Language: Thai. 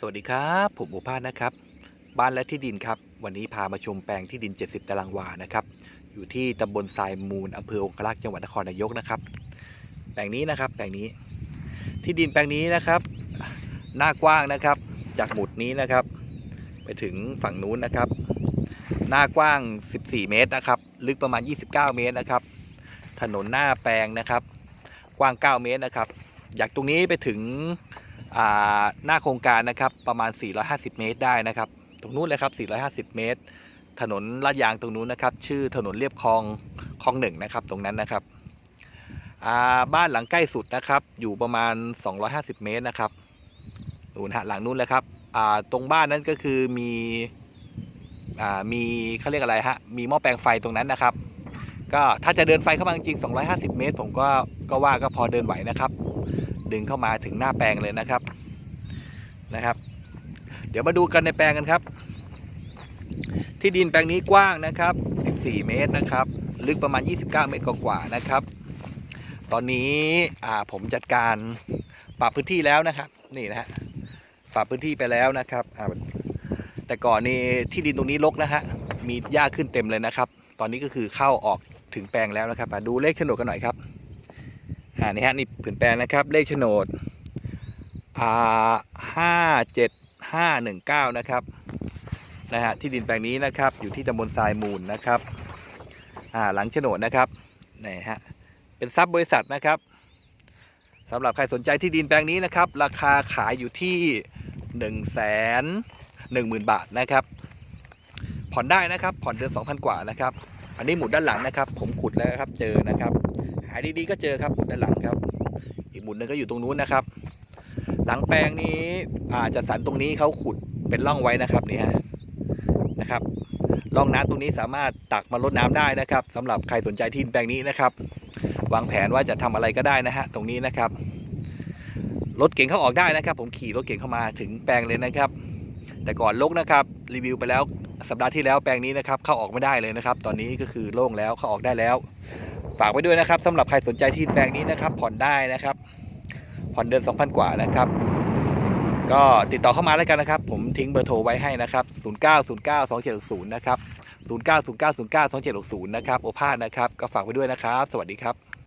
สวัสดีครับ ผมอุปาสนะครับ บ้านและที่ดินครับ วันนี้พามาชมแปลงที่ดิน 70 ตารางวานะครับ อยู่ที่ตำบลทรายมูลอำเภอองคลักษ์จังหวัดนครนายกนะครับ แปลงนี้นะครับ แปลงนี้ ที่ดินแปลงนี้นะครับ หน้ากว้างนะครับ จากหมุดนี้นะครับ ไปถึงฝั่งนู้นนะครับ หน้ากว้าง 14 เมตรนะครับ ลึกประมาณ 29 เมตรนะครับ ถนนหน้าแปลงนะครับ กว้าง 9 เมตรนะครับ จากตรงนี้ไปถึง หน้าโครงการนะครับประมาณ 450 เมตรได้นะครับตรงนู้นเลยครับ 450 เมตร ถนนลาดยางตรงนู้นนะครับ ชื่อถนนเรียบคลองคลองหนึ่งนะครับ ตรงนั้นนะครับบ้านหลังใกล้สุดนะครับ อยู่ประมาณ 250 เมตรนะครับนู่นฮะหลังนู้นเลยครับตรงบ้านนั้นก็คือมีอมีเขาเรียกอะไรฮะมีหม้อแปลงไฟตรงนั้นนะครับ ก็ถ้าจะเดินไฟเข้ามาจริงๆ250 เมตร ผมก็ก็ว่าก็พอเดินไหวนะครับ ดึงเข้ามาถึงหน้าแปลงเลยนะครับนะครับ เดี๋ยวมาดูกันในแปลงกันครับ ที่ดินแปลงนี้กว้างนะครับ 14 เมตรนะครับ ลึกประมาณ 29 เมตรกว่าๆนะครับ ตอนนี้อ่าผมจัดการปรับพื้นที่แล้วนะครับนี่นะฮะปรับพื้นที่ไปแล้วนะครับอ่าแต่ก่อนนี่ที่ดินตรงนี้รกนะฮะมีหญ้าขึ้นเต็มเลยนะครับ ตอนนี้ก็คือเข้าออกถึงแปลงแล้วนะครับดูเลขโฉนดกันหน่อยครับ อ่านี่ฮะนี่ผืนแปลงนะครับ เลขโฉนดอ่าห้าเจ็ดห้าหนึ่งเก้านะครับนะฮะที่ดินแปลงนี้นะครับ อยู่ที่ตำบลทรายมูลนะครับอ่าหลังโฉนดนะครับนี่ฮะเป็นทรัพย์บริษัทนะครับสำหรับใครสนใจที่ดินแปลงนี้นะครับ ราคาขายอยู่ที่หนึ่งแสนหนึ่งหมื่นบาทนะครับ ผ่อนได้นะครับผ่อนเดือนสองพันกว่านะครับ อันนี้หมุดด้านหลังนะครับ ผมขุดแล้วครับเจอนะครับ หาดีๆก็เจอครับด้านหลังครับ อีกหมุดหนึงก็อยู่ตรงนู้นนะครับ หลังแปลงนี้อาจจะสันตรงนี้เขาขุดเป็นร่องไว้นะครับนี่ฮะนะครับร่องน้ำตรงนี้สามารถตักมาลดน้ำได้นะครับสำหรับใครสนใจที่ดินแปลงนี้นะครับ วางแผนว่าจะทำอะไรก็ได้นะฮะตรงนี้นะครับรถเก่งเข้าออกได้นะครับ ผมขี่รถเก่งเข้ามาถึงแปลงเลยนะครับ แต่ก่อนลกนะครับ รีวิวไปแล้วสัปดาห์ที่แล้วแปลงนี้นะครับเข้าออกไม่ได้เลยนะครับ ตอนนี้ก็คือโล่งแล้วเข้าออกได้แล้ว ฝากไว้ด้วยนะครับสำหรับใครสนใจที่แปลงนี้นะครับ ผ่อนได้นะครับ ผ่อนเดือน 2,000 กว่านะครับ ก็ติดต่อเข้ามาแล้วกันนะครับ ผมทิ้งเบอร์โทรไว้ให้นะครับ 09092760 นะครับ 0909092760 นะครับ โอภาสนะครับ ก็ฝากไว้ด้วยนะครับ สวัสดีครับ